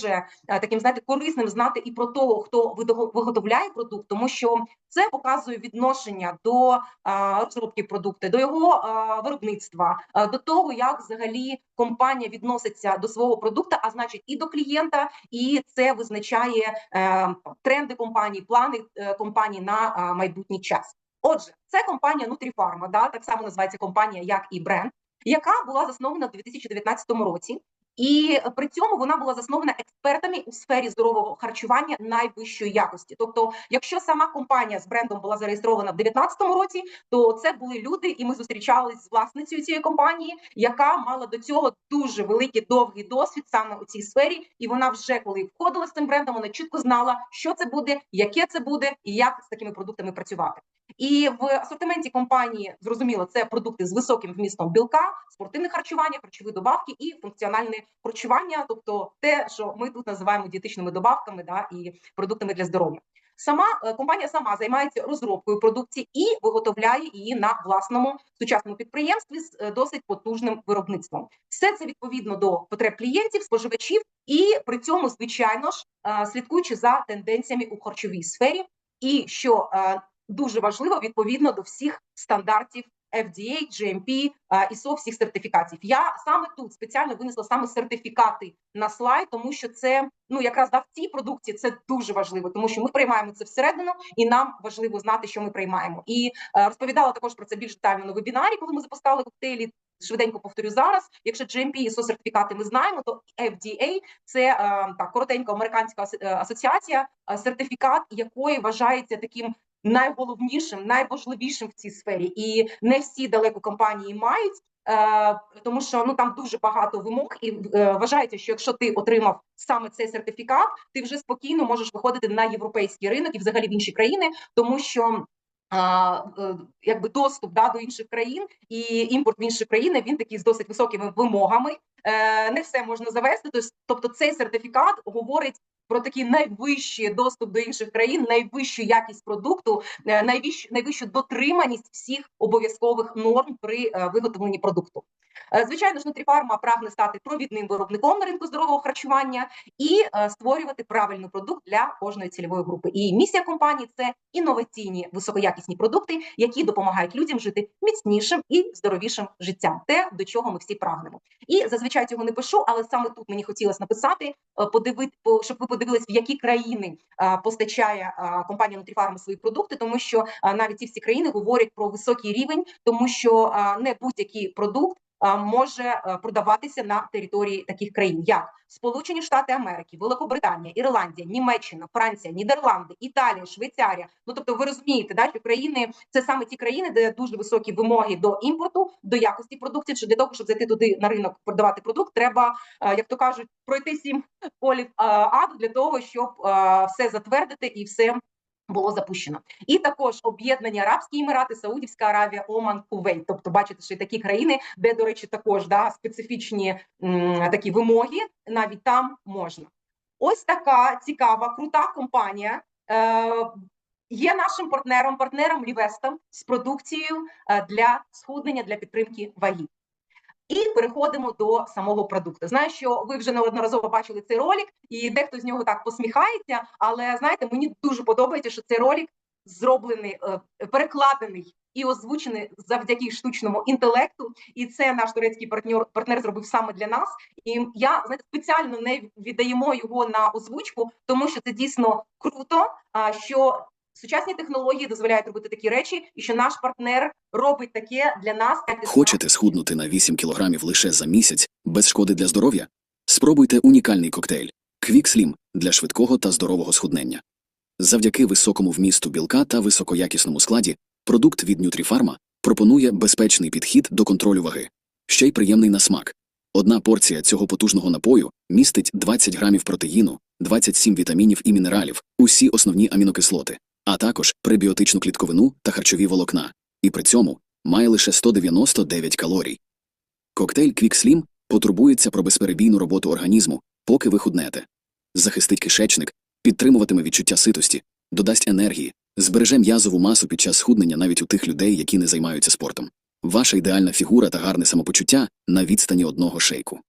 дуже е, таким знаєте корисним знати і про того, хто виготовляє продукт, тому що це показує відношення до е, розробки продукту, до його е, виробництва, до того, як взагалі компанія відноситься до свого продукту, а значить і до клієнта, і це визначає тренди компанії, плани компанії на майбутній час. Отже, це компанія Нутріфарма, да, так само називається компанія, як і бренд, яка була заснована в 2019 році. І при цьому вона була заснована експертами у сфері здорового харчування найвищої якості. Тобто, якщо сама компанія з брендом була зареєстрована в 2019 році, то це були люди, і ми зустрічались з власницею цієї компанії, яка мала до цього дуже великий довгий досвід саме у цій сфері. І вона вже коли входила з цим брендом, вона чітко знала, що це буде, яке це буде, і як з такими продуктами працювати. І в асортименті компанії зрозуміло, це продукти з високим вмістом білка, спортивне харчування, харчові добавки і функціональне харчування, тобто те, що ми тут називаємо дієтичними добавками, да і продуктами для здоров'я. Сама е, компанія сама займається розробкою продукції і виготовляє її на власному сучасному підприємстві з е, досить потужним виробництвом. Все це відповідно до потреб клієнтів, споживачів, і при цьому, звичайно ж, е, слідкуючи за тенденціями у харчовій сфері, і що дуже важливо відповідно до всіх стандартів FDA, GMP, е, ISO, всіх сертифікатів. Я саме тут спеціально винесла саме сертифікати на слайд, тому що це ну якраз да, в цій продукції це дуже важливо, тому що ми приймаємо це всередину, і нам важливо знати, що ми приймаємо. І е, розповідала також про це більш детально на вебінарі, коли ми запускали коктейлі. Швиденько повторю зараз. Якщо GMP і ISO сертифікати ми знаємо, то FDA – це е, так коротенька американська е, асоціація, е, сертифікат якої вважається таким найголовнішим, найважливішим в цій сфері, і не всі далеко компанії мають. Е, тому що ну там дуже багато вимог, і е, вважається, що якщо ти отримав саме цей сертифікат, ти вже спокійно можеш виходити на європейський ринок і взагалі в інші країни, тому що е, якби доступ да, до інших країн і імпорт в інші країни він такий з досить високими вимогами. Е, не все можна завести. Тобто, цей сертифікат говорить про такий найвищий доступ до інших країн, найвищу якість продукту, е, найвищу, найвищу дотриманість всіх обов'язкових норм при е, виготовленні продукту. Е, Звичайно ж, Нутріфарма прагне стати провідним виробником на ринку здорового харчування і е, створювати правильний продукт для кожної цільової групи. І місія компанії це інноваційні високоякісні продукти, які допомагають людям жити міцнішим і здоровішим життям. Те, до чого ми всі прагнемо. І зазвичай цього не пишу, але саме тут мені хотілося написати, е, подивити, щоб ви подивились, в які країни постачає компанія Нутріфарма свої продукти, тому що навіть ці всі країни говорять про високий рівень, тому що не будь-який продукт може е, продаватися на території таких країн, як Сполучені Штати Америки, Великобританія, Ірландія, Німеччина, Франція, Нідерланди, Італія, Швейцарія. Ну тобто, ви розумієте, да, що країни це саме ті країни, де дуже високі вимоги до імпорту, до якості продуктів. Що для того, щоб зайти туди на ринок продавати продукт, треба, е, як то кажуть, пройти сім полів е, аду для того, щоб е, все затвердити і все. Було запущено, і також об'єднані Арабські Емірати, Саудівська Аравія, Оман, Кувейт. Тобто, бачите, що і такі країни, де, до речі, також да, специфічні м, такі вимоги, навіть там можна. Ось така цікава, крута компанія. Е, Є нашим партнером, партнером Лівестом з продукцією е, для схуднення для підтримки ваги. І переходимо до самого продукту. Знаю, що ви вже неодноразово бачили цей ролик, і дехто з нього так посміхається. Але знаєте, мені дуже подобається, що цей ролик зроблений, е, перекладений і озвучений завдяки штучному інтелекту. І це наш турецький партнер партнер зробив саме для нас. І я знаєте, спеціально не віддаємо його на озвучку, тому що це дійсно круто. А що сучасні технології дозволяють робити такі речі, і що наш партнер робить таке для нас. Хочете схуднути на 8 кілограмів лише за місяць без шкоди для здоров'я? Спробуйте унікальний коктейль Quick Slim для швидкого та здорового схуднення. Завдяки високому вмісту білка та високоякісному складі продукт від Нутріфарма пропонує безпечний підхід до контролю ваги, ще й приємний на смак. Одна порція цього потужного напою містить 20 грамів протеїну, 27 вітамінів і мінералів, усі основні амінокислоти, а також пребіотичну клітковину та харчові волокна, і при цьому має лише 199 калорій. Коктейль Quick потурбується про безперебійну роботу організму, поки ви худнете. Захистить кишечник, підтримуватиме відчуття ситості, додасть енергії, збереже м'язову масу під час схуднення навіть у тих людей, які не займаються спортом. Ваша ідеальна фігура та гарне самопочуття на відстані одного шейку.